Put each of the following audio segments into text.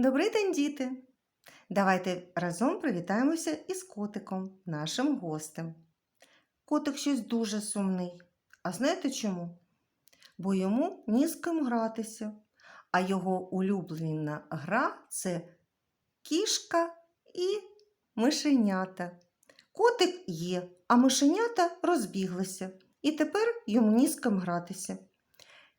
Добрий день, діти! Давайте разом привітаємося із котиком, нашим гостем. Котик щось дуже сумний. А знаєте чому? Бо йому ні з ким гратися, а його улюблена гра це кішка і мишенята. Котик є, а мишенята розбіглися, і тепер йому ні з ким гратися.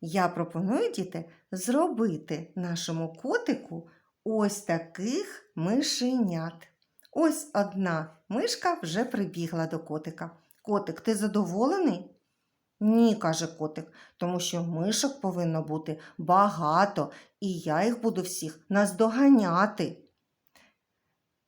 Я пропоную, діти, зробити нашому котику ось таких мишенят. Ось одна мишка вже прибігла до котика. Котик, ти задоволений? Ні, каже котик, тому що мишок повинно бути багато, і я їх буду всіх наздоганяти.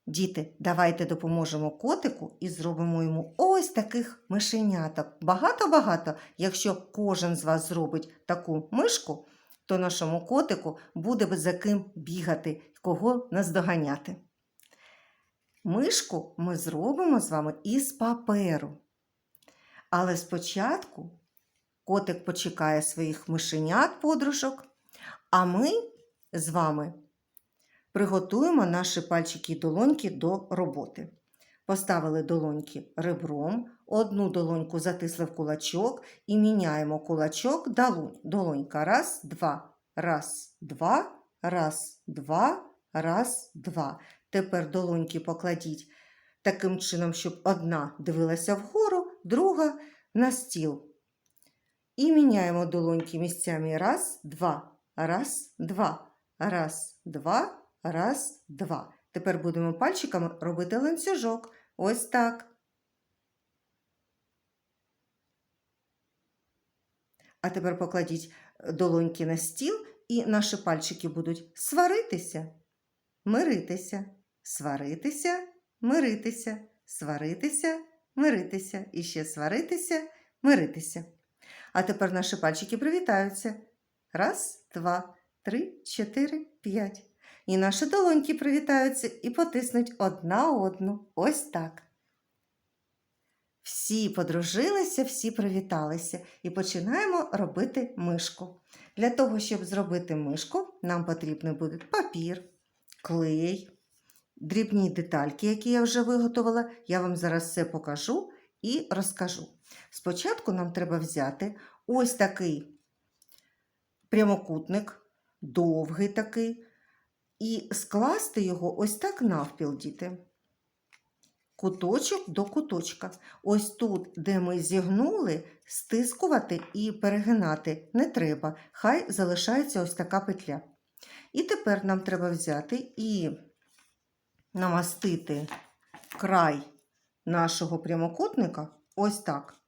Діти, давайте допоможемо котику і зробимо йому ось таких мишеняток. Багато-багато. Якщо кожен з вас зробить таку мишку, то нашому котику буде за ким бігати, кого наздоганяти. Мишку ми зробимо з вами із паперу. Але спочатку котик почекає своїх мишенят подружок, а ми з вами приготуємо наші пальчики і долоньки до роботи. Поставили долоньки ребром, одну долоньку затисли в кулачок і міняємо кулачок долонь. Долонька раз, два, раз, два, раз, два, раз, два. Тепер долоньки покладіть таким чином, щоб одна дивилася вгору, друга на стіл. І міняємо долоньки місцями раз, два, раз, два, раз, два. Раз, два. Тепер будемо пальчиками робити ланцюжок. Ось так. А тепер покладіть долоньки на стіл, і наші пальчики будуть сваритися, миритися, сваритися, миритися, сваритися, миритися. І ще сваритися, миритися. А тепер наші пальчики привітаються. Раз, два, три, чотири, п'ять. І наші долоньки привітаються і потиснуть одна одну. Ось так. Всі подружилися, всі привіталися і починаємо робити мишку. Для того, щоб зробити мишку, нам потрібен буде папір, клей, дрібні детальки, які я вже виготовила. Я вам зараз все покажу і розкажу. Спочатку нам треба взяти ось такий прямокутник, довгий такий і скласти його ось так навпіл, діти. Куточок до куточка. Ось тут, де ми зігнули, стискувати і перегинати не треба. Хай залишається ось така петля. І тепер нам треба взяти і намастити край нашого прямокутника ось так.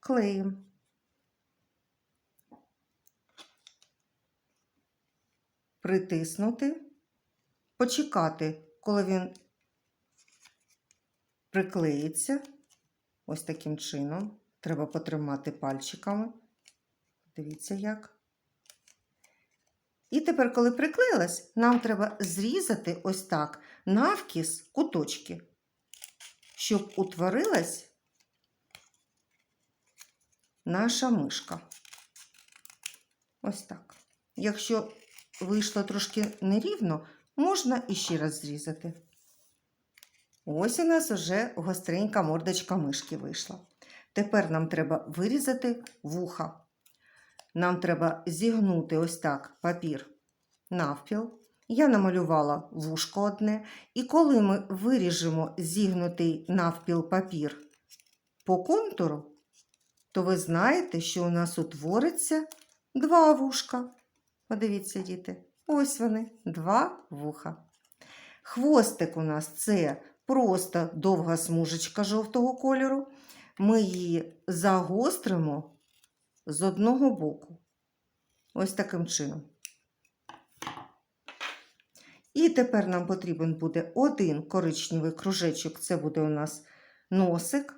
Клеєм. Притиснути, почекати, коли він приклеїться. Ось таким чином. Треба потримати пальчиками. Дивіться як. І тепер, коли приклеїлась, нам треба зрізати ось так навкіс куточки, щоб утворилась наша мишка. Ось так. Якщо вийшло трошки нерівно, можна іще раз зрізати. Ось у нас вже гостренька мордочка мишки вийшла. Тепер нам треба вирізати вуха. Нам треба зігнути ось так папір навпіл. Я намалювала вушко одне, і коли ми виріжемо зігнутий навпіл папір по контуру, то ви знаєте, що у нас утвориться два вушка. Подивіться, діти, ось вони, два вуха. Хвостик у нас це просто довга смужечка жовтого кольору. Ми її загостримо з одного боку. Ось таким чином. І тепер нам потрібен буде один коричневий кружечок, це буде у нас носик,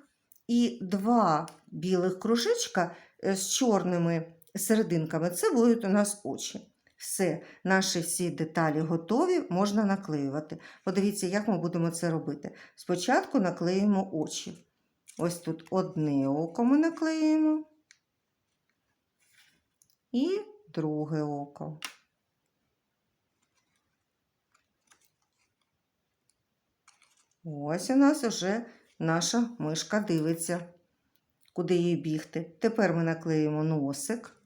і два білих кружечка е, з чорними серединками це будуть у нас очі. Все, наші всі деталі готові, можна наклеювати. Подивіться, як ми будемо це робити. Спочатку наклеїмо очі. Ось тут одне око ми наклеїмо і друге око. Ось у нас вже наша мишка дивиться, куди їй бігти. Тепер ми наклеїмо носик.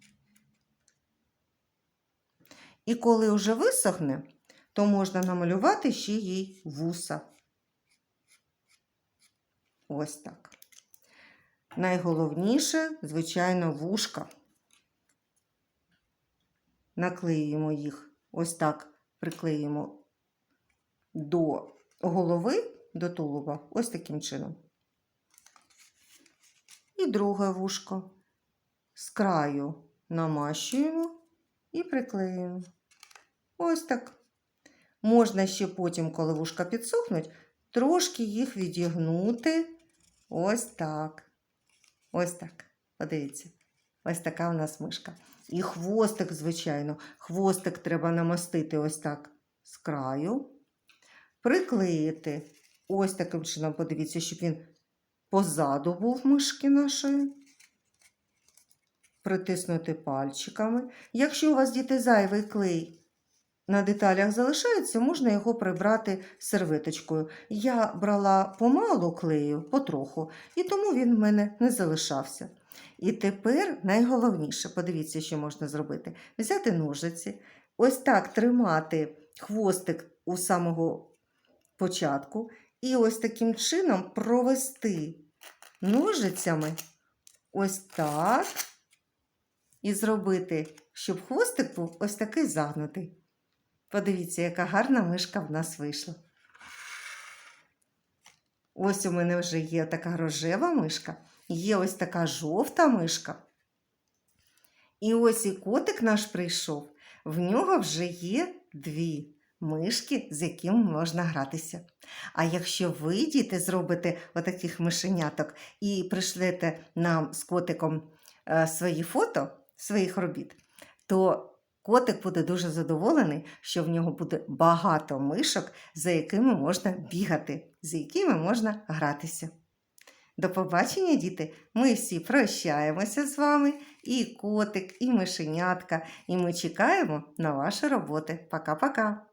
І коли вже висохне, то можна намалювати ще їй вуса. Ось так. Найголовніше, звичайно, вушка. Наклеїмо їх ось так, приклеїмо до голови, до тулуба, ось таким чином. І друге вушко з краю намащуємо і приклеюємо. Ось так. Можна ще потім, коли вушка підсохнуть, трошки їх відігнути. Ось так. Ось так. Подивіться. Ось така у нас мишка. І хвостик, звичайно. Хвостик треба намастити ось так з краю. Приклеїти. Ось таким чином, подивіться, щоб він позаду був мишки нашої. Притиснути пальчиками. Якщо у вас діти зайвий клей на деталях залишається, можна його прибрати серветочкою. Я брала помалу клею, потроху, і тому він в мене не залишався. І тепер найголовніше, подивіться, що можна зробити: взяти ножиці, ось так тримати хвостик у самого початку, і ось таким чином провести ножицями ось так. І зробити, щоб хвостик був ось такий загнутий. Подивіться, яка гарна мишка в нас вийшла. Ось у мене вже є така рожева мишка, є ось така жовта мишка. І ось і котик наш прийшов. В нього вже є дві мишки, з якими можна гратися. А якщо ви, діти, зробите отаких мишеняток і пришлете нам з котиком е, свої фото своїх робіт, то Котик буде дуже задоволений, що в нього буде багато мишок, за якими можна бігати, з якими можна гратися. До побачення, діти! Ми всі прощаємося з вами, і котик, і мишенятка, і ми чекаємо на ваші роботи. Пока-пока!